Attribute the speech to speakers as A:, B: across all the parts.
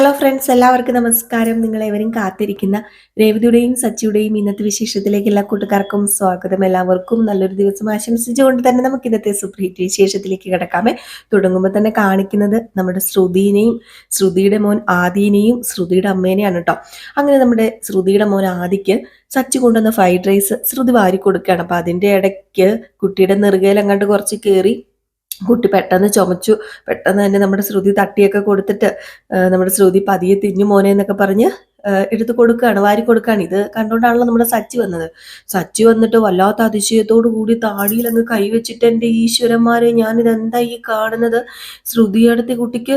A: Hello friends എല്ലാവർക്കും നമസ്കാരം. നിങ്ങളെവരും കാത്തിരിക്കുന്ന രേവതിയുടെയും സച്ചിയുടെയും ഇന്നത്തെ വിശേഷത്തിലേക്ക് എല്ലാ കൂട്ടുകാർക്കും സ്വാഗതം. എല്ലാവർക്കും നല്ലൊരു ദിവസം ആശംസിച്ചുകൊണ്ട് തന്നെ നമുക്ക് ഇന്നത്തെ സുപ്രീറ്റ് വിശേഷത്തിലേക്ക് കിടക്കാമേ. തുടങ്ങുമ്പോൾ തന്നെ കാണിക്കുന്നത് നമ്മുടെ ശ്രുതിനെയും ശ്രുതിയുടെ മോൻ ആദിനെയും ശ്രുതിയുടെ അമ്മേനെയാണ് കേട്ടോ. അങ്ങനെ നമ്മുടെ ശ്രുതിയുടെ മോൻ ആദിക്ക് സച്ചി കൊണ്ടുവന്ന ഫ്രൈഡ് റൈസ് ശ്രുതി വാരി കൊടുക്കുകയാണ് അപ്പം അതിന്റെ ഇടയ്ക്ക് കുട്ടിയുടെ നെറുകയിൽ അങ്ങോട്ട് കുറച്ച് കയറി കുട്ടി പെട്ടെന്ന് ചുമച്ചു. പെട്ടെന്ന് തന്നെ നമ്മുടെ ശ്രുതി തട്ടിയൊക്കെ കൊടുത്തിട്ട് നമ്മുടെ ശ്രുതി പതിയെ തിന്നു മോനെ എന്നൊക്കെ പറഞ്ഞ് എടുത്ത് കൊടുക്കുകയാണ് വാരി കൊടുക്കുകയാണ്. ഇത് കണ്ടുകൊണ്ടാണല്ലോ നമ്മുടെ സച്ചി വന്നത്. സച്ചി വന്നിട്ട് വല്ലാത്ത അതിശയത്തോടു കൂടി താടിയിൽ അങ്ങ് കൈവച്ചിട്ട് എന്റെ ഈശ്വരന്മാരെ ഞാനിത് എന്താ ഈ കാണുന്നത്? ശ്രുതിയടുത്ത് കുട്ടിക്ക്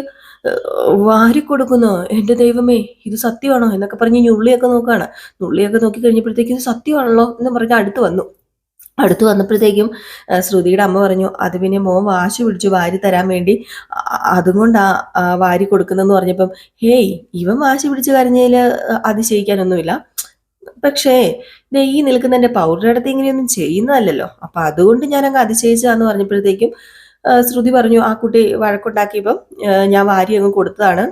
A: വാരി കൊടുക്കുന്നു. എന്റെ ദൈവമേ ഇത് സത്യമാണോ? എന്നൊക്കെ പറഞ്ഞ് ഞുള്ളിയൊക്കെ നോക്കുകയാണ്. നുള്ളിയൊക്കെ നോക്കി കഴിഞ്ഞപ്പോഴത്തേക്കും സത്യമാണല്ലോ എന്ന് പറഞ്ഞ് അടുത്ത് വന്നു. അടുത്ത് വന്നപ്പോഴത്തേക്കും ശ്രുതിയുടെ അമ്മ പറഞ്ഞു അത് പിന്നെ മോൻ വാശി പിടിച്ചു വാരി തരാൻ വേണ്ടി അതുകൊണ്ട് വാരി കൊടുക്കുന്നെന്ന് പറഞ്ഞപ്പം ഹേയ് ഇവൻ വാശി പിടിച്ച് കരഞ്ഞതിൽ അതിശയിക്കാനൊന്നുമില്ല. പക്ഷേ ഈ നിൽക്കുന്ന എന്റെ പൗഡർ അടുത്ത് ഇങ്ങനെയൊന്നും ചെയ്യുന്നതല്ലല്ലോ. അപ്പൊ അതുകൊണ്ട് ഞാൻ അങ്ങ് അതിശയിച്ചതാന്ന് പറഞ്ഞപ്പോഴത്തേക്കും ശ്രുതി പറഞ്ഞു ആ കുട്ടി വഴക്കുണ്ടാക്കിയപ്പം ഞാൻ വാരി അങ്ങ് കൊടുത്തതാണ്.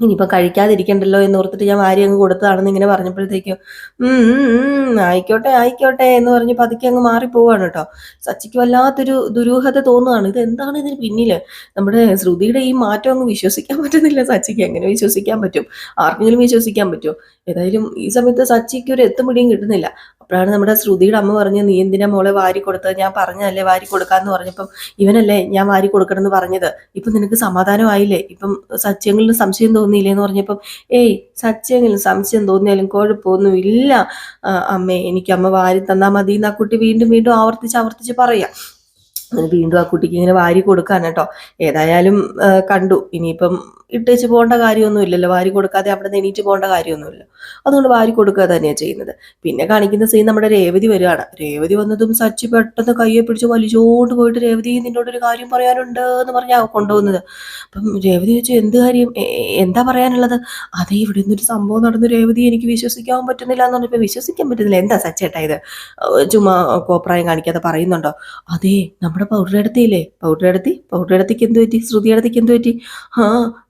A: ഇനിയിപ്പം കഴിക്കാതിരിക്കണ്ടല്ലോ എന്ന് ഓർത്തിട്ട് ഞാൻ വാരി അങ്ങ് കൊടുത്തതാണെന്ന് ഇങ്ങനെ പറഞ്ഞപ്പോഴത്തേക്കും ആയിക്കോട്ടെ ആയിക്കോട്ടെ എന്ന് പറഞ്ഞ് പതുക്കെ അങ്ങ് മാറിപ്പോവാണ് കേട്ടോ. സച്ചിക്ക് വല്ലാത്തൊരു ദുരൂഹത തോന്നുകയാണ്. ഇത് എന്താണ് ഇതിന് പിന്നിൽ? നമ്മുടെ ശ്രുതിയുടെ ഈ മാറ്റം അങ്ങ് വിശ്വസിക്കാൻ പറ്റുന്നില്ല സച്ചിക്ക്. എങ്ങനെ വിശ്വസിക്കാൻ പറ്റും? ആർക്കെങ്കിലും വിശ്വസിക്കാൻ പറ്റുമോ? ഏതായാലും ഈ സമയത്ത് സച്ചിക്ക് ഒരു എത്തുപിടിയും കിട്ടുന്നില്ല. അപ്പോഴാണ് നമ്മുടെ ശ്രുതിയുടെ അമ്മ പറഞ്ഞ് നീ എന്തിനാ മോളെ വാരി കൊടുത്തത്? ഞാൻ പറഞ്ഞതല്ലേ വാരി കൊടുക്കാന്ന് പറഞ്ഞപ്പം ഇവനല്ലേ ഞാൻ വാരി കൊടുക്കണം എന്ന് പറഞ്ഞത്. ഇപ്പം നിനക്ക് സമാധാനമായില്ലേ ഇപ്പം സത്യങ്ങളിൽ സംശയം തോന്നിയില്ലേ? എന്ന് പറഞ്ഞപ്പം ഏയ് സത്യങ്ങളിൽ സംശയം തോന്നിയാലും കുഴപ്പമൊന്നും ഇല്ല അമ്മേ എനിക്ക് അമ്മ വാരി തന്നാൽ മതി എന്ന് ആ കുട്ടി വീണ്ടും വീണ്ടും ആവർത്തിച്ച് ആവർത്തിച്ച് പറയാം. അങ്ങനെ വീണ്ടും ആ കുട്ടിക്ക് ഇങ്ങനെ വാരി കൊടുക്കാൻ കേട്ടോ. ഏതായാലും കണ്ടു. ഇനിയിപ്പം ഇട്ടേച്ച് പോകേണ്ട കാര്യമൊന്നും ഇല്ലല്ലോ. വാരി കൊടുക്കാതെ അവിടെ നിന്ന് എണീറ്റ് പോകേണ്ട കാര്യമൊന്നുമില്ല. അതുകൊണ്ട് വാരി കൊടുക്കുക തന്നെയാണ് ചെയ്യുന്നത്. പിന്നെ കാണിക്കുന്ന സീൻ നമ്മുടെ രേവതി വരികയാണ് രേവതി വന്നതും സച്ചി പെട്ടെന്ന് കയ്യെ പിടിച്ച് വലിച്ചോണ്ട് പോയിട്ട് രേവതി നിന്നോട് ഒരു കാര്യം പറയാനുണ്ട് എന്ന് പറഞ്ഞാ കൊണ്ടുപോകുന്നത്. അപ്പം രേവതി വെച്ച് എന്ത് കാര്യം? എന്താ പറയാനുള്ളത്? അതേ ഇവിടെ നിന്നൊരു സംഭവം നടന്നു. രേവതി എനിക്ക് വിശ്വസിക്കാൻ പറ്റുന്നില്ല എന്ന് പറഞ്ഞപ്പോൾ വിശ്വസിക്കാൻ പറ്റുന്നില്ല? എന്താ സച്ചേട്ടാ ഇത്? ചുമ്മാ കോപ്രായം കാണിക്കാതെ പറയുന്നുണ്ടോ? അതെ നമ്മുടെ എടുത്തി? പൗഡർ അടുത്തേക്ക് എന്ത് പറ്റി? ശ്രുതി അടുത്തേക്ക് എന്ത് പറ്റി? ആ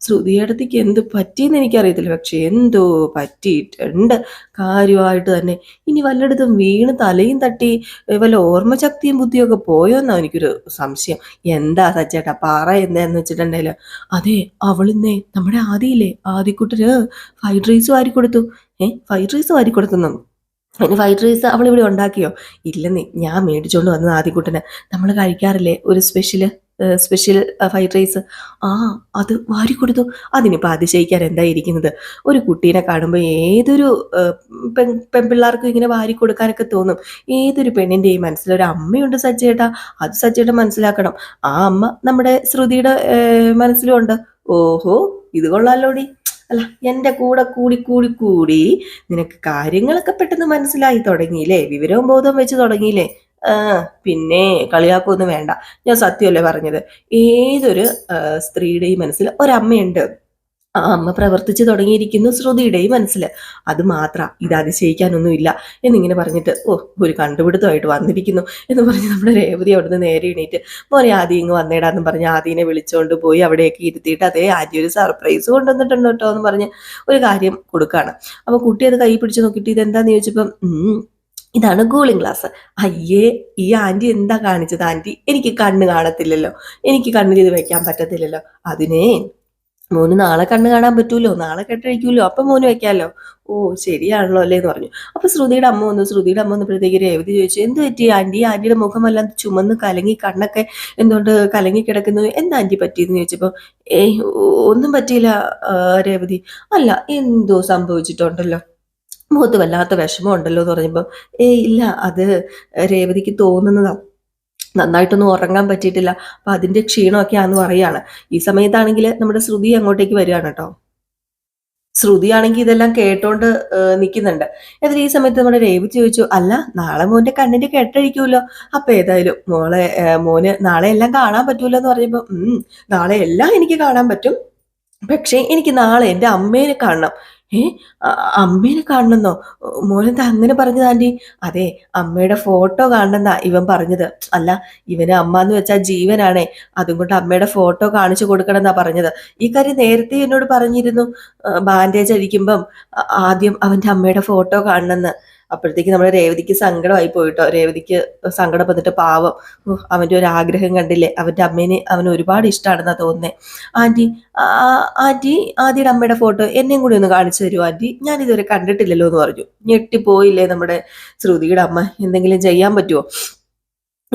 A: ശ്രുതി അടുത്തേക്ക് എന്ത് പറ്റിയെന്ന് എനിക്കറിയത്തില്ല. പക്ഷെ എന്തോ പറ്റിയിട്ടുണ്ട്. കാര്യമായിട്ട് തന്നെ. ഇനി വല്ലയിടത്തും വീണ് തലയും തട്ടി വല്ല ഓർമ്മശക്തിയും ബുദ്ധിയൊക്കെ പോയോന്നാ എനിക്കൊരു സംശയം. എന്താ സച്ചേട്ടാ പാറ എന്താന്ന് വെച്ചിട്ടുണ്ടെങ്കിൽ അതെ അവളിന്നേ നമ്മുടെ ആദിയില്ലേ? ആദിക്കുട്ടര് ഫ്രൈഡ് റൈസ് വാരി കൊടുത്തു ഏഹ് ഫ്രൈഡ് റൈസ് വാരി കൊടുക്കുന്നു അതിന് ഫ്രൈഡ് റൈസ് അവൾ ഇവിടെ ഉണ്ടാക്കിയോ? ഇല്ലെന്നേ ഞാൻ മേടിച്ചോണ്ട് വന്നത് ആദ്യക്കൂട്ടന് നമ്മൾ കഴിക്കാറില്ലേ ഒരു സ്പെഷ്യൽ സ്പെഷ്യൽ ഫ്രൈഡ് റൈസ് ആ അത് വാരി കൊടുത്തു. അതിനിപ്പോൾ അതിശയിക്കാൻ എന്താ ഇരിക്കുന്നത്? ഒരു കുട്ടീനെ കാണുമ്പോൾ ഏതൊരു പെൺ പെൺപിള്ളേർക്കും ഇങ്ങനെ വാരി കൊടുക്കാനൊക്കെ തോന്നും. ഏതൊരു പെണ്ണിന്റെയും മനസ്സിലൊരു അമ്മയുണ്ട് സജ്ജേട്ടാ. അത് സജ്ജേട്ട മനസ്സിലാക്കണം. ആ അമ്മ നമ്മുടെ ശ്രുതിയുടെ മനസ്സിലുണ്ട്. ഓഹോ ഇത് കൊള്ളാലോടി. അല്ല എന്റെ കൂടെ കൂടി കൂടി കൂടി നിനക്ക് കാര്യങ്ങളൊക്കെ പെട്ടെന്ന് മനസ്സിലായി തുടങ്ങിയില്ലേ? വിവരവും ബോധവും വെച്ച് തുടങ്ങിയില്ലേ? പിന്നെ കളിയാക്കൊന്നും വേണ്ട. ഞാൻ സത്യമല്ലേ പറഞ്ഞത്? ഏതൊരു സ്ത്രീയുടെയും മനസ്സിൽ ഒരമ്മയുണ്ട്. അമ്മ പ്രവർത്തിച്ചു തുടങ്ങിയിരിക്കുന്നു ശ്രുതിയുടെയും മനസ്സിൽ. അത് മാത്രം ഇത് അതിശയിക്കാനൊന്നുമില്ല എന്നിങ്ങനെ പറഞ്ഞിട്ട് ഓ ഒരു കണ്ടുപിടുത്തമായിട്ട് വന്നിരിക്കുന്നു എന്ന് പറഞ്ഞ് നമ്മുടെ രേവതി അവിടുന്ന് നേരെ എണീറ്റ് മോനെ ആദ്യം ഇങ്ങ് വന്നേടാന്ന് പറഞ്ഞ് ആദ്യനെ വിളിച്ചുകൊണ്ട് പോയി അവിടെയൊക്കെ ഇരുത്തിയിട്ട് അതേ ആദ്യം ഒരു സർപ്രൈസ് കൊണ്ടുവന്നിട്ടുണ്ട് കേട്ടോ എന്ന് പറഞ്ഞ് ഒരു കാര്യം കൊടുക്കുകയാണ് അപ്പോൾ കുട്ടി അത് കൈ പിടിച്ച് നോക്കിയിട്ട് ഇതെന്താന്ന് ചോദിച്ചപ്പം ഇതാണ് കൂളിംഗ് ഗ്ലാസ്. അയ്യേ ഈ ആന്റി എന്താ കാണിച്ചത് ആന്റി? എനിക്ക് കണ്ണ് കാണത്തില്ലല്ലോ. എനിക്ക് കണ്ണിൽ ഇത് വെക്കാൻ പറ്റത്തില്ലല്ലോ. അതിനെ മോന് നാളെ കണ്ണ് കാണാൻ പറ്റൂലോ? നാളെ കെട്ടഴിക്കൂലോ? അപ്പം മോന് വെക്കാമല്ലോ ഓ ശരിയാണല്ലോ അല്ലേ എന്ന് പറഞ്ഞു. അപ്പൊ ശ്രുതിയുടെ അമ്മ വന്നു. ശ്രുതിയുടെ അമ്മ വന്നപ്പോഴത്തേക്ക് രേവതി ചോദിച്ചു എന്ത് പറ്റി? ആന്റി ആന്റിയുടെ മുഖമെല്ലാം ചുമന്ന് കലങ്ങി കണ്ണൊക്കെ എന്തുകൊണ്ട് കലങ്ങി കിടക്കുന്നു? എന്താ ആന്റി പറ്റിയെന്ന് ചോദിച്ചപ്പോൾ ഏയ് ഒന്നും പറ്റിയില്ല രേവതി. അല്ല എന്തോ സംഭവിച്ചിട്ടുണ്ടല്ലോ? മുഖത്ത് വല്ലാത്ത വിഷമം ഉണ്ടല്ലോ എന്ന് പറഞ്ഞപ്പോൾ ഏയ് ഇല്ല അത് രേവതിക്ക് തോന്നുന്നതാ. നന്നായിട്ടൊന്നും ഉറങ്ങാൻ പറ്റിയിട്ടില്ല. അപ്പൊ അതിന്റെ ക്ഷീണമൊക്കെയാന്ന് പറയാണ് ഈ സമയത്താണെങ്കിൽ നമ്മുടെ ശ്രുതി അങ്ങോട്ടേക്ക് വരികയാണ് കേട്ടോ. ശ്രുതിയാണെങ്കിൽ ഇതെല്ലാം കേട്ടോണ്ട് നിൽക്കുന്നുണ്ട് എന്നിട്ട് ഈ സമയത്ത് നമ്മുടെ രേവി ചോദിച്ചു അല്ല നാളെ മോന്റെ കണ്ണിന്റെ കെട്ടഴിക്കുമല്ലോ അപ്പൊ ഏതായാലും മോളെ മോന് നാളെ എല്ലാം കാണാൻ പറ്റൂല്ലോ എന്ന് പറഞ്ഞപ്പോ ഉം നാളെ എല്ലാം എനിക്ക് കാണാൻ പറ്റും. പക്ഷേ എനിക്ക് നാളെ എന്റെ അമ്മേനെ കാണണം. ഏ? അമ്മേനെ കാണണമെന്നോ? മോനെന്താ അങ്ങനെ പറഞ്ഞത് ആന്റി? അതെ അമ്മയുടെ ഫോട്ടോ കാണണമെന്നാ ഇവൻ പറഞ്ഞത്. അല്ല ഇവന് അമ്മ എന്ന് വെച്ചാൽ ജീവനാണേ. അതും കൊണ്ട് അമ്മയുടെ ഫോട്ടോ കാണിച്ചു കൊടുക്കണം എന്നാ പറഞ്ഞത്. ഈ കാര്യം നേരത്തെ എന്നോട് പറഞ്ഞിരുന്നു. ബാൻഡേജ് അടിക്കുമ്പം ആദ്യം അവന്റെ അമ്മയുടെ ഫോട്ടോ കാണണമെന്ന്. അപ്പോഴത്തേക്ക് നമ്മുടെ രേവതിക്ക് സങ്കടമായി പോയിട്ടോ. രേവതിക്ക് സങ്കടം വന്നിട്ട് പാവം. അവന്റെ ഒരു ആഗ്രഹം കണ്ടില്ലേ? അവന്റെ അമ്മേനെ അവന് ഒരുപാട് ഇഷ്ടമാണെന്നാണ് തോന്നുന്നത് ആന്റി ആന്റി ആദ്യയുടെ അമ്മയുടെ ഫോട്ടോ എന്നെയും കൂടി ഒന്ന് കാണിച്ചു തരുമോ ആന്റി? ഞാൻ ഇതുവരെ കണ്ടിട്ടില്ലല്ലോ എന്ന് പറഞ്ഞു. ഞെട്ടിപ്പോയില്ലേ നമ്മുടെ ശ്രുതിയുടെ അമ്മ? എന്തെങ്കിലും ചെയ്യാൻ പറ്റുമോ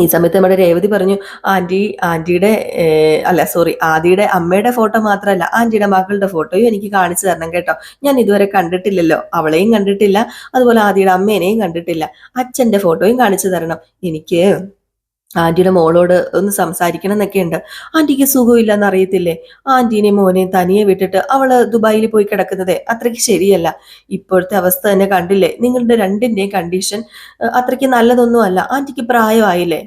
A: ഈ സമയത്ത് നമ്മുടെ രേവതി പറഞ്ഞു ആന്റി ആന്റിയുടെ അല്ല സോറി ആദിയുടെ അമ്മയുടെ ഫോട്ടോ മാത്രമല്ല ആന്റിയുടെ മക്കളുടെ ഫോട്ടോയും എനിക്ക് കാണിച്ചു തരണം കേട്ടോ. ഞാൻ ഇതുവരെ കണ്ടിട്ടില്ലല്ലോ അവളെയും കണ്ടിട്ടില്ല അതുപോലെ ആദിയുടെ അമ്മേനെയും കണ്ടിട്ടില്ല. അച്ഛന്റെ ഫോട്ടോയും കാണിച്ചു തരണം. എനിക്ക് ആന്റിയുടെ മോളോട് ഒന്ന് സംസാരിക്കണം എന്നൊക്കെ ഉണ്ട്. ആന്റിക്ക് സുഖമില്ലെന്ന് അറിയത്തില്ലേ? ആന്റീനെയും മോനെയും തനിയെ വിട്ടിട്ട് അവൾ ദുബായിൽ പോയി കിടക്കുന്നത് അത്രയ്ക്ക് ശരിയല്ല. ഇപ്പോഴത്തെ അവസ്ഥ തന്നെ കണ്ടില്ലേ? നിങ്ങളുടെ രണ്ടിന്റെയും കണ്ടീഷൻ അത്രയ്ക്ക് നല്ലതൊന്നും അല്ല. ആന്റിക്ക് പ്രായമായില്ലേ?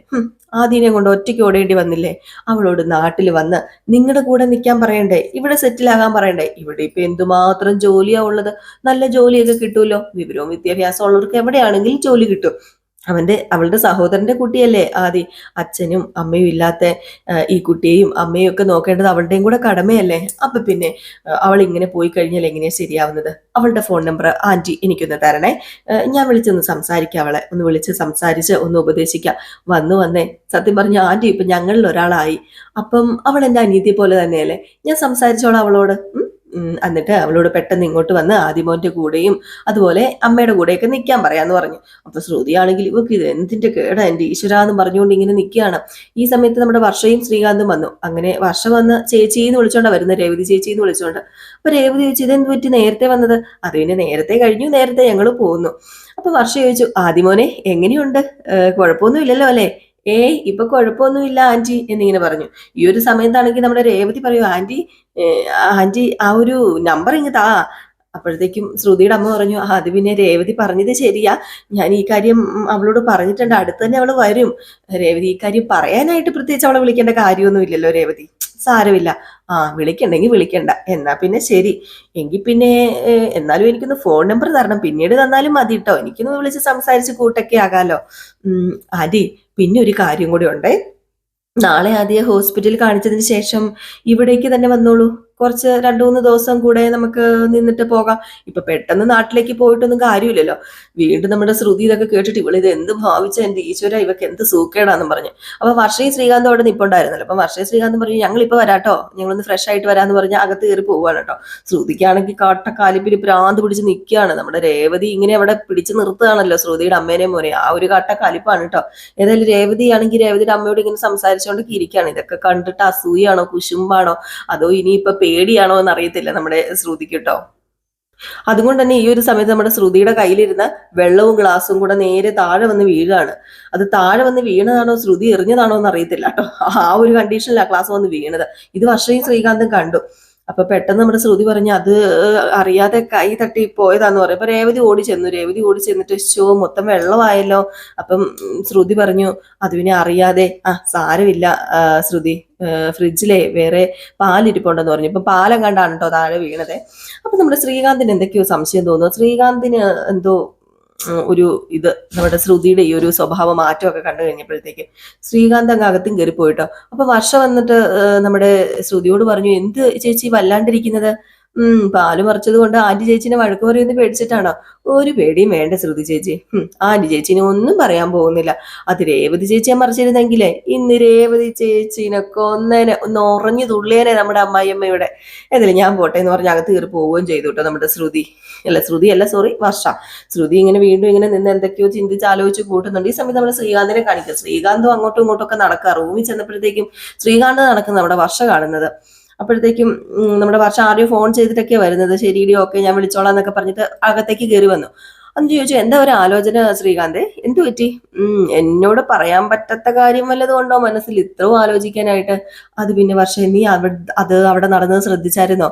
A: ആദീനെ കൊണ്ട് ഒറ്റയ്ക്ക് ഓടേണ്ടി വന്നില്ലേ? അവളോട് നാട്ടിൽ വന്ന് നിങ്ങളുടെ കൂടെ നിൽക്കാൻ പറയണ്ടേ? ഇവിടെ സെറ്റിൽ ആകാൻ പറയണ്ടേ? ഇവിടെ ഇപ്പൊ എന്തുമാത്രം ജോലിയാ ഉള്ളത്? നല്ല ജോലിയൊക്കെ കിട്ടുമല്ലോ വിവരവും വിദ്യാഭ്യാസം ഉള്ളവർക്ക് എവിടെയാണെങ്കിലും ജോലി കിട്ടും. അവന്റെ അവളുടെ സഹോദരന്റെ കുട്ടിയല്ലേ? ആദി അച്ഛനും അമ്മയും ഇല്ലാത്ത ഈ കുട്ടിയെയും അമ്മയും ഒക്കെ നോക്കേണ്ടത് അവളുടെയും കൂടെ കടമയല്ലേ? അപ്പൊ പിന്നെ അവൾ ഇങ്ങനെ പോയി കഴിഞ്ഞാൽ എങ്ങനെയാ ശരിയാവുന്നത്? അവളുടെ ഫോൺ നമ്പർ ആന്റി എനിക്കൊന്ന് തരണേ. ഞാൻ വിളിച്ചൊന്ന് സംസാരിക്കാം അവളെ. ഒന്ന് വിളിച്ച് സംസാരിച്ച് ഒന്ന് ഉപദേശിക്കാം. വന്നു വന്നേ. സത്യം പറഞ്ഞ ആന്റി ഇപ്പൊ ഞങ്ങളിൽ ഒരാളായി. അപ്പം അവൾ എന്റെ അനിയത്തിയെ പോലെ തന്നെയല്ലേ? ഞാൻ സംസാരിച്ചോളാം അവളോട്. എന്നിട്ട് അവളോട് പെട്ടെന്ന് ഇങ്ങോട്ട് വന്ന് ആദിമോന്റെ കൂടെയും അതുപോലെ അമ്മയുടെ കൂടെയൊക്കെ നിൽക്കാൻ പറയാന്ന് പറഞ്ഞു. അപ്പൊ ശ്രുതിയാണെങ്കിൽ ഇവക്ക് ഇത് എന്തിന്റെ കേടാ? എന്റെ ഈശ്വരാന്ന് പറഞ്ഞുകൊണ്ട് ഇങ്ങനെ നിൽക്കുകയാണ് ഈ സമയത്ത് നമ്മുടെ വർഷയും ശ്രീകാന്തും വന്നു. അങ്ങനെ വർഷ വന്ന് ചേച്ചി എന്ന് വിളിച്ചോണ്ടാ വരുന്നത് രേവതി ചേച്ചി എന്ന് വിളിച്ചോണ്ട്. അപ്പൊ രേവതി ചോദിച്ചു ഇതെന്ത് പറ്റി? നേരത്തെ വന്നത്? അത് പിന്നെ നേരത്തെ കഴിഞ്ഞു നേരത്തെ ഞങ്ങൾ പോകുന്നു അപ്പൊ വർഷ ചോദിച്ചു ആദിമോനെ എങ്ങനെയുണ്ട്? കുഴപ്പമൊന്നും ഇല്ലല്ലോ അല്ലേ? ഏയ് ഇപ്പൊ കുഴപ്പമൊന്നുമില്ല ആന്റി എന്നിങ്ങനെ പറഞ്ഞു. ഈ ഒരു സമയത്താണെങ്കിൽ നമ്മുടെ രേവതി പറയൂ ആന്റി ആന്റി ആ ഒരു നമ്പർ ഇങ്ങ് താ. അപ്പോഴത്തേക്കും ശ്രുതിയുടെ അമ്മ പറഞ്ഞു ആ അത് പിന്നെ രേവതി പറഞ്ഞത് ശരിയാ. ഞാൻ ഈ കാര്യം അവളോട് പറഞ്ഞിട്ടുണ്ട്. അടുത്ത് തന്നെ അവൾ വരും. രേവതി ഈ കാര്യം പറയാനായിട്ട് പ്രത്യേകിച്ച് അവളെ വിളിക്കേണ്ട കാര്യമൊന്നുമില്ലല്ലോ രേവതി. സാരമില്ല. ആ വിളിക്കണ്ടെങ്കിൽ വിളിക്കണ്ട. എന്നാ പിന്നെ ശരി. എങ്കിൽ പിന്നെ എന്നാലും എനിക്കൊന്ന് ഫോൺ നമ്പർ തരണം. പിന്നീട് തന്നാലും മതി കേട്ടോ എനിക്കൊന്ന് വിളിച്ച് സംസാരിച്ച് കൂട്ടൊക്കെ ആകാലോ. ആന്റി പിന്നെ ഒരു കാര്യം കൂടി ഉണ്ടേ. നാളെ ആദ്യം ഹോസ്പിറ്റലിൽ കാണിച്ചതിന് ശേഷം ഇവിടേക്ക് തന്നെ വന്നോളൂ. കുറച്ച് രണ്ടു മൂന്ന് ദിവസം കൂടെ നമുക്ക് നിന്നിട്ട് പോകാം. ഇപ്പൊ പെട്ടെന്ന് നാട്ടിലേക്ക് പോയിട്ടൊന്നും കാര്യമില്ലല്ലോ. വീണ്ടും നമ്മുടെ ശ്രുതി ഇതൊക്കെ കേട്ടിട്ട് ഇവളിത് എന്ത് ഭാവിച്ച എന്റെ ഈശ്വര ഇവക്ക് എന്ത് സൂക്കേടാന്നും പറഞ്ഞു. അപ്പൊ വർഷയും ശ്രീകാന്തും അവിടെ നിപ്പുണ്ടായിരുന്നല്ലോ. അപ്പൊ വർഷയും ശ്രീകാന്തും പറഞ്ഞു ഞങ്ങൾ ഇപ്പൊ വരാട്ടോ. ഞങ്ങളൊന്ന് ഫ്രഷ് ആയിട്ട് വരാന്ന് പറഞ്ഞ് അകത്ത് കയറി പോവാണ് കേട്ടോ. ശ്രുതിക്കാണെങ്കിൽ കാട്ടക്കാലിപ്പിൽ പ്രാന്ത് പിടിച്ച് നിൽക്കുകയാണ് നമ്മുടെ രേവതി ഇങ്ങനെ അവിടെ പിടിച്ച് നിർത്തുകയാണല്ലോ ശ്രുതിയുടെ അമ്മേനെ മോനെ ആ ഒരു കട്ടക്കാലിപ്പാണ് കേട്ടോ. ഏതായാലും രേവതി ആണെങ്കിൽ രേവതിയുടെ അമ്മയോട് ഇങ്ങനെ സംസാരിച്ചുകൊണ്ട് ഇരിക്കുകയാണ്. ഇതൊക്കെ കണ്ടിട്ട് അസൂയാണോ കുശുമ്പാണോ? അതോ ഇനിയിപ്പൊ പേടിയാണോ എന്ന് അറിയത്തില്ല നമ്മുടെ ശ്രുതിക്ക് കേട്ടോ അതുകൊണ്ട് തന്നെ ഈ ഒരു സമയത്ത് നമ്മുടെ ശ്രുതിയുടെ കയ്യിലിരുന്ന വെള്ളവും ഗ്ലാസും കൂടെ നേരെ താഴെ വന്ന് വീഴാണ്. അത് താഴെ വന്ന് വീണതാണോ ശ്രുതി എറിഞ്ഞതാണോ എന്ന് അറിയത്തില്ല കേട്ടോ ആ ഒരു കണ്ടീഷനിലാണ് ക്ലാസ് വന്ന് വീണത്. ഇത് വർഷയും ശ്രീകാന്തും കണ്ടു. അപ്പൊ പെട്ടെന്ന് നമ്മുടെ ശ്രുതി പറഞ്ഞു അത് അറിയാതെ കൈ തട്ടി പോയതാന്ന് പറയും. അപ്പൊ രേവതി ഓടി ചെന്നു. രേവതി ഓടി ചെന്നിട്ട് ഷോ മൊത്തം വെള്ളമായല്ലോ. അപ്പം ശ്രുതി പറഞ്ഞു അത് പിന്നെ അറിയാതെ ആ സാരമില്ല ശ്രുതി ഫ്രിഡ്ജിലെ വേറെ പാലിരിപ്പുണ്ടെന്ന് പറഞ്ഞു. ഇപ്പൊ പാലം കണ്ടാണ് കേട്ടോ താഴെ വീണത്. അപ്പൊ നമ്മുടെ ശ്രീകാന്തിന് എന്തൊക്കെയോ സംശയം തോന്നുന്നു. ശ്രീകാന്തിന് എന്തോ ഒരു ഇത് നമ്മുടെ ശ്രുതിയുടെ ഈ ഒരു സ്വഭാവ മാറ്റമൊക്കെ കണ്ടു കഴിഞ്ഞപ്പോഴത്തേക്ക് ശ്രീകാന്ത് അങ്ങ് അകത്തും കയറിപ്പോയിട്ടോ അപ്പൊ വർഷ വന്നിട്ട് നമ്മുടെ ശ്രുതിയോട് പറഞ്ഞു എന്ത് ചേച്ചി വല്ലാണ്ടിരിക്കുന്നത്? ഉം പാൽ മറിച്ചത് കൊണ്ട് ആന്റി ചേച്ചിനെ വഴക്ക് പറയുമെന്ന് പേടിച്ചിട്ടാണോ? ഒരു പേടിയും വേണ്ട ശ്രുതി ചേച്ചി. ആന്റി ചേച്ചിനെ ഒന്നും പറയാൻ പോകുന്നില്ല. അത് രേവതി ചേച്ചിയെ മറിച്ചിരുന്നെങ്കിലേ. ഇന്ന് രേവതി ചേച്ചിനെ കൊന്നേനെ. ഒന്ന് ഉറഞ്ഞു തുള്ളിയേനെ നമ്മുടെ അമ്മായിയമ്മയുടെ. ഏതായാലും ഞാൻ പോട്ടെ എന്ന് പറഞ്ഞ് അകത്ത് കയറി പോവുകയും ചെയ്തു കേട്ടോ നമ്മുടെ ശ്രുതി. അല്ല ശ്രുതി അല്ല സോറി വർഷ. ശ്രുതി ഇങ്ങനെ വീണ്ടും ഇങ്ങനെ നിന്ന് എന്തൊക്കെയോ ചിന്തിച്ച് ആലോചിച്ച് കൂട്ടുന്നുണ്ട്. ഈ സമയത്ത് നമ്മുടെ ശ്രീകാന്തിനെ കാണിക്കുക ശ്രീകാന്തും അങ്ങോട്ടും ഇങ്ങോട്ടും ഒക്കെ നടക്കുക റൂമിൽ ചെന്നപ്പോഴത്തേക്കും ശ്രീകാന്ത് നടക്കുന്ന നമ്മുടെ വർഷ കാണുന്നത്. അപ്പോഴത്തേക്കും നമ്മുടെ വർഷം ആദ്യം ഫോൺ ചെയ്തിട്ടൊക്കെ വരുന്നത്. ശരിയിടി ഓക്കെ ഞാൻ വിളിച്ചോളാം എന്നൊക്കെ പറഞ്ഞിട്ട് അകത്തേക്ക് കയറി വന്നു. അന്ന് ചോദിച്ചു എന്താ ഒരു ആലോചന ശ്രീകാന്ത്? എന്തു പറ്റി? എന്നോട് പറയാൻ പറ്റാത്ത കാര്യം വല്ലതുകൊണ്ടോ മനസ്സിൽ? ഇത്രയും ആലോചിക്കാനായിട്ട്. അത് പിന്നെ വർഷം നീ അവിടെ അത് അവിടെ നടന്നത് ശ്രദ്ധിച്ചായിരുന്നോ?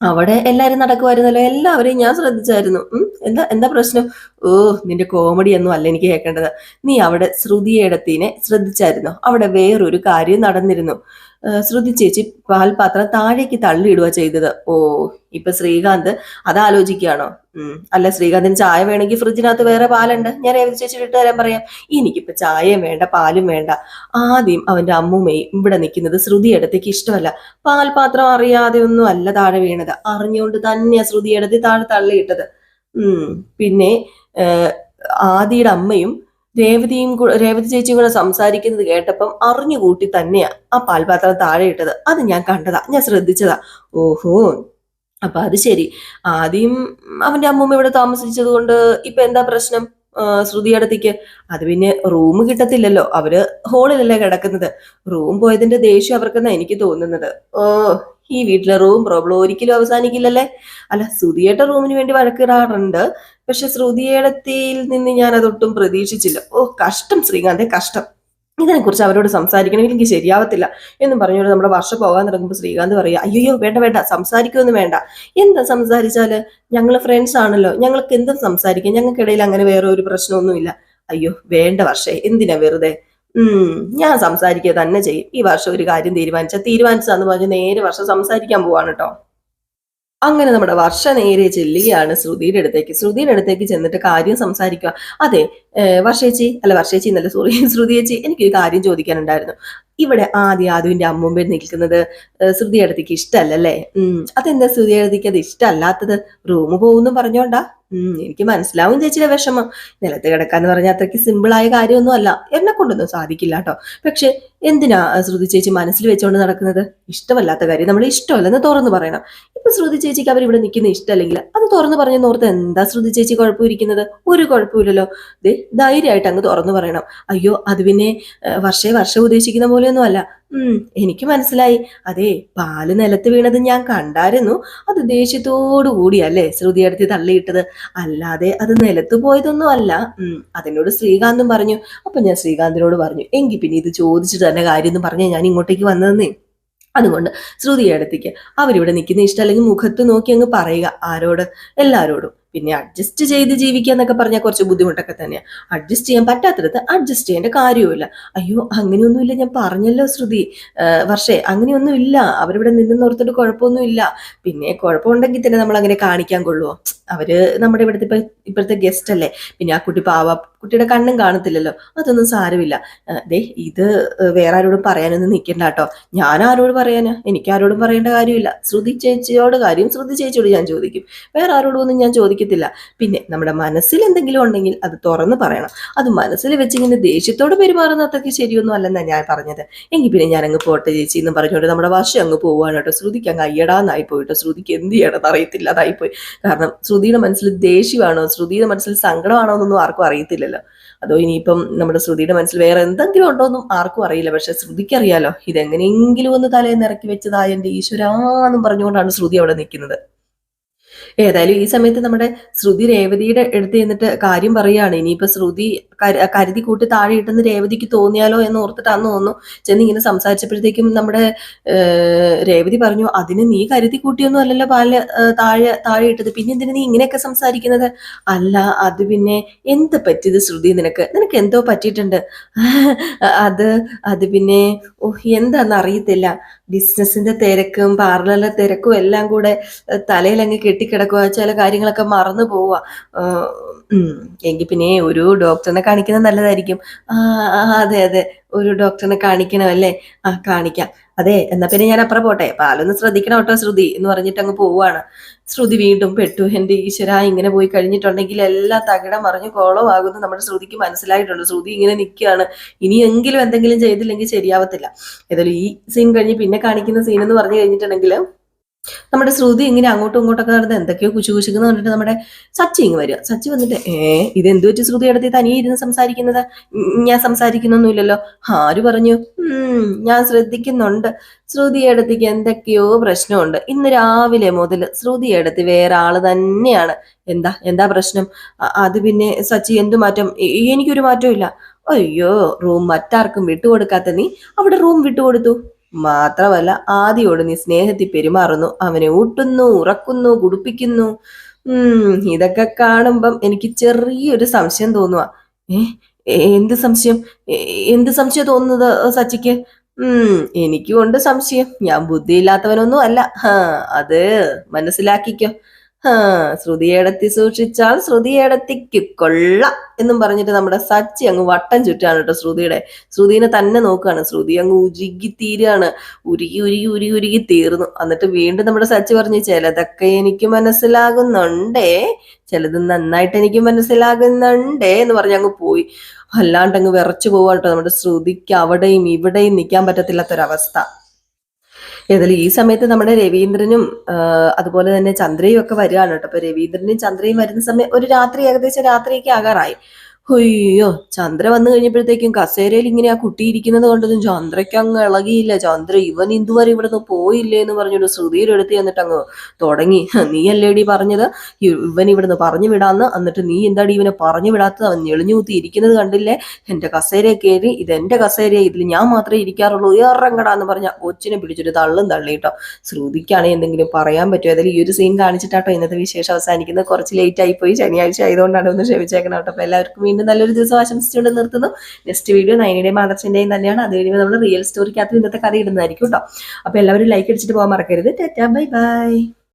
A: അവിടെ എല്ലാരും നടക്കുമായിരുന്നല്ലോ എല്ലാവരെയും ഞാൻ ശ്രദ്ധിച്ചായിരുന്നു. എന്താ എന്താ പ്രശ്നം? ഓ നിന്റെ കോമഡി ഒന്നും അല്ല എനിക്ക് കേൾക്കേണ്ടത് നീ അവിടെ ശ്രുതിയേടത്തിനെ ശ്രദ്ധിച്ചായിരുന്നു? അവിടെ വേറൊരു കാര്യം നടന്നിരുന്നു. ശ്രുതി ചേച്ചി പാൽപാത്രം താഴേക്ക് തള്ളിയിടുക ചെയ്തത്. ഓ ഇപ്പൊ ശ്രീകാന്ത് അതാലോചിക്കുകയാണോ? ഉം അല്ല ശ്രീകാന്തിന് ചായ വേണമെങ്കിൽ ഫ്രിഡ്ജിനകത്ത് വേറെ പാലുണ്ട്. ഞാൻ ഏത് ചേച്ചി ഇട്ട് തരാൻ പറയാം. എനിക്കിപ്പോ ചായയും വേണ്ട പാലും വേണ്ട. ആദ്യം അവന്റെ അമ്മൂമ്മയും ഇവിടെ നിൽക്കുന്നത് ശ്രുതി ഇടത്തേക്ക് ഇഷ്ടമല്ല. പാൽപാത്രം അറിയാതെ ഒന്നും അല്ല താഴെ വീണത്. അറിഞ്ഞുകൊണ്ട് തന്നെയാ ശ്രുതി എടുത്ത് താഴെ തള്ളിയിട്ടത്. ഉം പിന്നെ ആദിയുടെ അമ്മയും രേവതിയും രേവതി ചേച്ചിയും കൂടെ സംസാരിക്കുന്നത് കേട്ടപ്പം അറിഞ്ഞുകൂട്ടി തന്നെയാ ആ പാൽപാത്രം താഴെ ഇട്ടത്. അത് ഞാൻ കണ്ടതാ ഞാൻ ശ്രദ്ധിച്ചതാ. ഓഹോ അപ്പൊ അത് ശരി. ആദ്യം അവന്റെ അമ്മൂമ്മ ഇവിടെ താമസിച്ചത് കൊണ്ട് ഇപ്പൊ എന്താ പ്രശ്നം? ആ, ശ്രുതി അടുത്തേക്ക്. അത് പിന്നെ റൂം കിട്ടത്തില്ലല്ലോ അവർ ഹോളിലല്ലേ കിടക്കുന്നത്. റൂം പോയതിന്റെ ദേഷ്യം അവർക്കെന്നാ എനിക്ക് തോന്നുന്നത്. ഓ ഈ വീട്ടിലെ റൂം പ്രോബ്ലം ഒരിക്കലും അവസാനിക്കില്ലല്ലേ? അല്ല ശ്രുതിയുടെ റൂമിന് വേണ്ടി വഴക്കിടാറുണ്ട്. പക്ഷെ ശ്രുതിയേടത്തിൽ നിന്ന് ഞാൻ അതൊട്ടും പ്രതീക്ഷിച്ചില്ല. ഓ കഷ്ടം ശ്രീകാന്തെ കഷ്ടം. ഇതിനെക്കുറിച്ച് അവരോട് സംസാരിക്കണമെങ്കിൽ എനിക്ക് ശരിയാവത്തില്ല എന്നും പറഞ്ഞുകൊണ്ട് നമ്മുടെ വർഷം പോകാൻ തുടങ്ങുമ്പോൾ ശ്രീകാന്ത് പറയുക അയ്യോ വേണ്ട വേണ്ട സംസാരിക്കുമെന്ന് വേണ്ട. എന്താ സംസാരിച്ചാൽ? ഞങ്ങൾ ഫ്രണ്ട്സ് ആണല്ലോ. ഞങ്ങൾക്ക് എന്തും സംസാരിക്കാം. ഞങ്ങൾക്കിടയിൽ അങ്ങനെ വേറെ ഒരു പ്രശ്നമൊന്നുമില്ല. അയ്യോ വേണ്ട വർഷേ എന്തിനാ വെറുതെ? ഉം ഞാൻ സംസാരിക്കുക തന്നെ ചെയ്യും. ഈ വർഷം ഒരു കാര്യം തീരുമാനിച്ചാൽ തീരുമാനിച്ചതെന്ന് പറഞ്ഞ് നേരെ വർഷം സംസാരിക്കാൻ പോവാണ് കേട്ടോ അങ്ങനെ നമ്മുടെ വർഷ നേരെ ചെല്ലുകയാണ് ശ്രുതിയുടെ അടുത്തേക്ക്. ശ്രുതിയുടെ അടുത്തേക്ക് ചെന്നിട്ട് കാര്യം സംസാരിക്കുക. അതെ വർഷേച്ചി അല്ല വർഷേച്ചി എന്നല്ല സോറി ശ്രുതി ചേച്ചി എനിക്കൊരു കാര്യം ചോദിക്കാനുണ്ടായിരുന്നു. ഇവിടെ ആദ്യം ആദുവിന്റെ അമ്മുമ്പേ നിൽക്കുന്നത് ശ്രുതി അടുത്തേക്ക് ഇഷ്ടമല്ലല്ലേ? ഉം അതെന്താ ശ്രുതി അടുത്തേക്ക് അത് ഇഷ്ടമല്ലാത്തത്? റൂം പോകുന്നു പറഞ്ഞോണ്ടാ? ഉം എനിക്ക് മനസ്സിലാവും ചേച്ചിയുടെ വിഷമം. നിലത്ത് കിടക്കാന്ന് പറഞ്ഞാൽ അത്രയ്ക്ക് ആയ കാര്യമൊന്നും അല്ല എന്നെ കൊണ്ടൊന്നും സാധിക്കില്ല കേട്ടോ. പക്ഷെ എന്തിനാ ശ്രുതി ചേച്ചി മനസ്സിൽ വെച്ചോണ്ട് നടക്കുന്നത്? ഇഷ്ടമല്ലാത്ത കാര്യം നമ്മൾ ഇഷ്ടമല്ലെന്ന് തുറന്നു പറയണം. ഇപ്പൊ ശ്രുതി ചേച്ചിക്ക് അവർ ഇവിടെ നിൽക്കുന്ന ഇഷ്ടമല്ലെങ്കിൽ തുറന്നു പറഞ്ഞെന്ന് ഓർത്ത് എന്താ ശ്രുതി ചേച്ചി കുഴപ്പമിരിക്കുന്നത്? ഒരു കുഴപ്പമില്ലല്ലോ. ദേ ധൈര്യമായിട്ട് അങ്ങ് തുറന്നു പറയണം. അയ്യോ അത് പിന്നെ വർഷേ വർഷം ഉദ്ദേശിക്കുന്ന പോലെയൊന്നും അല്ല. ഉം എനിക്ക് മനസ്സിലായി. അതെ പാൽ നിലത്ത് വീണത് ഞാൻ കണ്ടായിരുന്നു. അത് ദേഷ്യത്തോടു കൂടിയല്ലേ ശ്രുതി അടുത്ത് തള്ളിയിട്ടത്. അല്ലാതെ അത് നിലത്ത് പോയതൊന്നും അല്ല. ഉം അതിനോട് ശ്രീകാന്തും പറഞ്ഞു. അപ്പൊ ഞാൻ ശ്രീകാന്തിനോട് പറഞ്ഞു എങ്കിൽ പിന്നെ ഇത് ചോദിച്ചിട്ട് തന്നെ കാര്യം എന്ന് പറഞ്ഞാൽ ഞാൻ ഇങ്ങോട്ടേക്ക് വന്നതെന്നേ. അതുകൊണ്ട് ശ്രുതിയെ അടുത്തേക്ക് അവരിവിടെ നിൽക്കുന്ന ഇഷ്ടം അല്ലെങ്കിൽ മുഖത്ത് നോക്കി അങ്ങ് പറയുക ആരോട്? എല്ലാരോടും. പിന്നെ അഡ്ജസ്റ്റ് ചെയ്ത് ജീവിക്കുക എന്നൊക്കെ പറഞ്ഞാൽ കുറച്ച് ബുദ്ധിമുട്ടൊക്കെ തന്നെയാണ് അഡ്ജസ്റ്റ് ചെയ്യാൻ പറ്റാത്തടത്ത് അഡ്ജസ്റ്റ് ചെയ്യേണ്ട കാര്യവുമില്ല. അയ്യോ അങ്ങനെയൊന്നുമില്ല ഞാൻ പറഞ്ഞല്ലോ ശ്രുതി. വർഷേ അങ്ങനെയൊന്നുമില്ല. അവരിവിടെ നിന്നോർത്തിട്ട് കുഴപ്പമൊന്നുമില്ല. പിന്നെ കുഴപ്പമുണ്ടെങ്കിൽ തന്നെ നമ്മൾ അങ്ങനെ കാണിക്കാൻ കൊള്ളുവോ? അവർ നമ്മുടെ ഇവിടുത്തെ ഇപ്പൊ ഇപ്പോഴത്തെ ഗസ്റ്റ് അല്ലേ? പിന്നെ ആ കുട്ടി പാവ കുട്ടിയുടെ കണ്ണും കാണത്തില്ലല്ലോ? അതൊന്നും സാരമില്ല. ദേ ഇത് വേറെ ആരോടും പറയാനൊന്നും നിൽക്കണ്ട കേട്ടോ. ഞാൻ ആരോട് പറയാനാ? എനിക്ക് ആരോടും പറയേണ്ട കാര്യമില്ല. ശ്രുതി ചേച്ചിയോട് കാര്യം ശ്രുതി ചേച്ചിയോട് ഞാൻ ചോദിക്കും. വേറെ ആരോടും ഒന്നും ഞാൻ ചോദിക്കത്തില്ല പിന്നെ നമ്മുടെ മനസ്സിൽ എന്തെങ്കിലും ഉണ്ടെങ്കിൽ അത് തുറന്ന് പറയണം. അത് മനസ്സിൽ വെച്ച് ഇങ്ങനെ ദേഷ്യത്തോട് പെരുമാറുന്ന അത്രയ്ക്ക് ശരിയൊന്നും അല്ലെന്നാണ് ഞാൻ പറഞ്ഞത്. എങ്കിൽ പിന്നെ ഞാൻ അങ്ങ് പോട്ടെ ചേച്ചി എന്ന് പറഞ്ഞുകൊണ്ട് നമ്മുടെ വർഷം അങ്ങ് പോവാണ് കേട്ടോ. ശ്രുതിക്ക് അങ്ങ് അയ്യടാന്നായി പോയിട്ടോ ശ്രുതിക്ക് എന്ത് ചെയ്യണമെന്ന് അറിയത്തില്ല അതായിപ്പോയി പോയി. കാരണം ശ്രുതിയുടെ മനസ്സിൽ ദേഷ്യമാണോ? ശ്രുതിയുടെ മനസ്സിൽ സങ്കടമാണോ എന്നൊന്നും ആർക്കും അറിയത്തില്ലല്ലോ. അതോ ഇനിയിപ്പം നമ്മുടെ ശ്രുതിയുടെ മനസ്സിൽ വേറെ എന്തെങ്കിലും ഉണ്ടോ എന്നും ആർക്കും അറിയില്ല. പക്ഷെ ശ്രുതിക്കറിയാലോ ഇതെങ്ങനെയെങ്കിലും ഒന്ന് തലേന്ന് ഇറക്കി വെച്ചതായ എന്റെ ഈശ്വരാന്നും പറഞ്ഞുകൊണ്ടാണ് ശ്രുതി അവിടെ നിൽക്കുന്നത്. ഏതായാലും ഈ സമയത്ത് നമ്മുടെ ശ്രുതി രേവതിയുടെ അടുത്ത് ചെന്നിട്ട് കാര്യം പറയുകയാണ് ഇനിയിപ്പോ ശ്രുതി കരു- കരുതി കൂട്ടി താഴെ ഇട്ടെന്ന് രേവതിക്ക് തോന്നിയാലോ എന്ന് ഓർത്തിട്ടാന്ന് തോന്നുന്നു ചെന്ന് ഇങ്ങനെ സംസാരിച്ചപ്പോഴത്തേക്കും നമ്മുടെ രേവതി പറഞ്ഞു അതിന് നീ കരുതി കൂട്ടിയൊന്നും അല്ലല്ലോ പാൽ താഴെ താഴെ ഇട്ടത്. പിന്നെ എന്തിനു നീ ഇങ്ങനെയൊക്കെ സംസാരിക്കുന്നത്? അല്ല അത് പിന്നെ എന്ത് പറ്റിയത് ശ്രുതി നിനക്ക്? നിനക്ക് എന്തോ പറ്റിയിട്ടുണ്ട്. അത് അത് പിന്നെ ഓ എന്താന്ന് അറിയത്തില്ല. ബിസിനസിന്റെ തിരക്കും പാർലറിലെ തിരക്കും എല്ലാം കൂടെ തലയിലങ്ങ് തലയിലങ്ങ് കെട്ടിക്കിടക്കുക ചില കാര്യങ്ങളൊക്കെ മറന്നു പോവുക എങ്കിൽ പിന്നെ ഒരു ഡോക്ടറിനെ കാണിക്കുന്നത് നല്ലതായിരിക്കും. അതെ അതെ ഒരു ഡോക്ടറിനെ കാണിക്കണം അല്ലേ ആ കാണിക്കാം. അതെ എന്നാ പിന്നെ ഞാൻ അപ്പുറം പോട്ടെ. പാലൊന്ന് ശ്രദ്ധിക്കണം കേട്ടോ ശ്രുതി എന്ന് പറഞ്ഞിട്ട് അങ്ങ് പോവാണ് ശ്രുതി വീണ്ടും പെട്ടു എന്റെ ഈശ്വര ഇങ്ങനെ പോയി കഴിഞ്ഞിട്ടുണ്ടെങ്കിൽ എല്ലാം തകിടം മറിഞ്ഞ് കോളമാകുന്നു നമ്മുടെ ശ്രുതിക്ക് മനസ്സിലായിട്ടുണ്ട്. ശ്രുതി ഇങ്ങനെ നിൽക്കുകയാണ്. ഇനിയെങ്കിലും എന്തെങ്കിലും ചെയ്തില്ലെങ്കിൽ ശരിയാവത്തില്ല. ഏതായാലും ഈ സീൻ കഴിഞ്ഞ് പിന്നെ കാണിക്കുന്ന സീൻ എന്ന് പറഞ്ഞു കഴിഞ്ഞിട്ടുണ്ടെങ്കിൽ നമ്മുടെ ശ്രുതി ഇങ്ങനെ അങ്ങോട്ടും ഇങ്ങോട്ടൊക്കെ നടന്ന് എന്തൊക്കെയോ കുശു കുശുക്കുന്ന പറഞ്ഞിട്ട് നമ്മുടെ സച്ചി ഇങ്ങ് വരിക. സച്ചി വന്നിട്ട് ഏ ഇത് എന്തു വെച്ച് ശ്രുതി എടുത്ത് തനിയെ ഇരുന്ന് സംസാരിക്കുന്നത്? ഞാൻ സംസാരിക്കുന്നൊന്നുമില്ലല്ലോ. ആര് പറഞ്ഞു? ഞാൻ ശ്രദ്ധിക്കുന്നുണ്ട്. ശ്രുതി എടുത്തേക്ക് എന്തൊക്കെയോ പ്രശ്നമുണ്ട്. ഇന്ന് രാവിലെ മുതൽ ശ്രുതി എടുത്ത് വേറെ ആൾ തന്നെയാണ്. എന്താ? എന്താ പ്രശ്നം? അത് പിന്നെ സച്ചി എന്തു മാറ്റം? എനിക്കൊരു മാറ്റവും ഇല്ല അയ്യോ റൂം മറ്റാർക്കും വിട്ടുകൊടുക്കാത്ത നീ അവിടെ റൂം വിട്ടുകൊടുത്തു. മാത്രമല്ല ആദിയോട് നീ സ്നേഹത്തിൽ പെരുമാറുന്നു അവനെ ഊട്ടുന്നു ഉറക്കുന്നു കുടിപ്പിക്കുന്നു. ഉം ഇതൊക്കെ കാണുമ്പം എനിക്ക് ചെറിയൊരു സംശയം തോന്നുക ഏ എന്ത് സംശയം? എന്ത് സംശയം തോന്നുന്നത് സച്ചിക്ക്? ഉം എനിക്കും ഉണ്ട് സംശയം. ഞാൻ ബുദ്ധിയില്ലാത്തവനൊന്നും അല്ല. അത് മനസ്സിലാക്കിക്കോ. ശ്രുതിയേടത്തി സൂക്ഷിച്ചാൽ ശ്രുതിയേടത്തിക്ക് കൊള്ള എന്നും പറഞ്ഞിട്ട് നമ്മുടെ സച്ചി അങ്ങ് വട്ടം ചുറ്റാണ് കേട്ടോ ശ്രുതിയുടെ. ശ്രുതിനെ തന്നെ നോക്കുകയാണ്. ശ്രുതി അങ്ങ് ഉരുകി തീരുകയാണ് ഉരുകി ഉരുകി ഉരുകി ഉരുകി തീർന്നു. എന്നിട്ട് വീണ്ടും നമ്മുടെ സച്ചി പറഞ്ഞു ചിലതൊക്കെ എനിക്ക് മനസ്സിലാകുന്നുണ്ടേ. ചിലത് നന്നായിട്ട് എനിക്ക് മനസ്സിലാകുന്നുണ്ടേ എന്ന് പറഞ്ഞ് അങ്ങ് പോയി. അല്ലാണ്ട് അങ്ങ് വിറച്ചു പോവാട്ടോ നമ്മുടെ ശ്രുതിക്ക് അവിടെയും ഇവിടെയും നിൽക്കാൻ പറ്റത്തില്ലാത്തൊരവസ്ഥ. ഏതായാലും ഈ സമയത്ത് നമ്മുടെ രവീന്ദ്രനും അതുപോലെ തന്നെ ചന്ദ്രയും ഒക്കെ വരികയാണ് കേട്ടോ. അപ്പൊ രവീന്ദ്രനും ചന്ദ്രയും വരുന്ന സമയം ഒരു രാത്രി ഏകദേശം രാത്രിയൊക്കെ ആകാറായി. അയ്യോ ചന്ദ്ര വന്നു കഴിഞ്ഞപ്പോഴത്തേക്കും കസേരയിൽ ഇങ്ങനെ ആ കുട്ടി ഇരിക്കുന്നത് കണ്ടതും ചന്ദ്രയ്ക്ക് അങ്ങ് ഇളകിയില്ല. ചന്ദ്ര ഇവൻ ഇതുവരെ ഇവിടെ നിന്ന് പോയില്ലേ? എന്ന് പറഞ്ഞൊരു ശ്രുതിയുടെ അടുത്ത് എന്നിട്ട് അങ്ങ് തുടങ്ങി. നീ അല്ലേടി പറഞ്ഞത്? ഇവൻ ഇവിടുന്ന് പറഞ്ഞു വിടാന്ന്? എന്നിട്ട് നീ എന്താടി ഇവനെ പറഞ്ഞു വിടാത്തത്? അവൻ ഞെളിഞ്ഞൂത്തി ഇരിക്കുന്നത് കണ്ടില്ലേ? എന്റെ കസേരയെ കയറി ഇത് എന്റെ കസേര ഇതിൽ ഞാൻ മാത്രമേ ഇരിക്കാറുള്ളൂ. ഇറങ്ങടാ എന്ന് പറഞ്ഞ കൊച്ചിനെ പിടിച്ചൊരു തള്ളും തള്ളിട്ടോ ശ്രുതിക്കാണെങ്കിൽ എന്തെങ്കിലും പറയാൻ പറ്റുമോ? അതിൽ ഈ ഒരു സീൻ കാണിച്ചിട്ടാട്ടോ ഇന്നത്തെ വിശേഷം അവസാനിക്കുന്നത്. കുറച്ച് ലേറ്റ് ആയി പോയി. ശനിയാഴ്ച ആയതുകൊണ്ടാണ് ഒന്ന് ക്ഷമിച്ചേക്കണം കേട്ടോ. അപ്പൊ എല്ലാവർക്കും നല്ലൊരു ദിവസം ആശംസിച്ചുകൊണ്ട് നിർത്തുന്നു. നെക്സ്റ്റ് വീഡിയോ നൈനിയുടെയും മാതർച്ചന്റെയും തന്നെയാണ്. അത് കഴിയുമ്പോൾ നമ്മൾ റിയൽ സ്റ്റോറിക്കകത്ത് ഇന്നത്തെ കഥ ഇടുന്നതായിരിക്കും കേട്ടോ. അപ്പോൾ എല്ലാവരും ലൈക്ക് അടിച്ചിട്ട് പോകാൻ മറക്കരുത്. Tata bye bye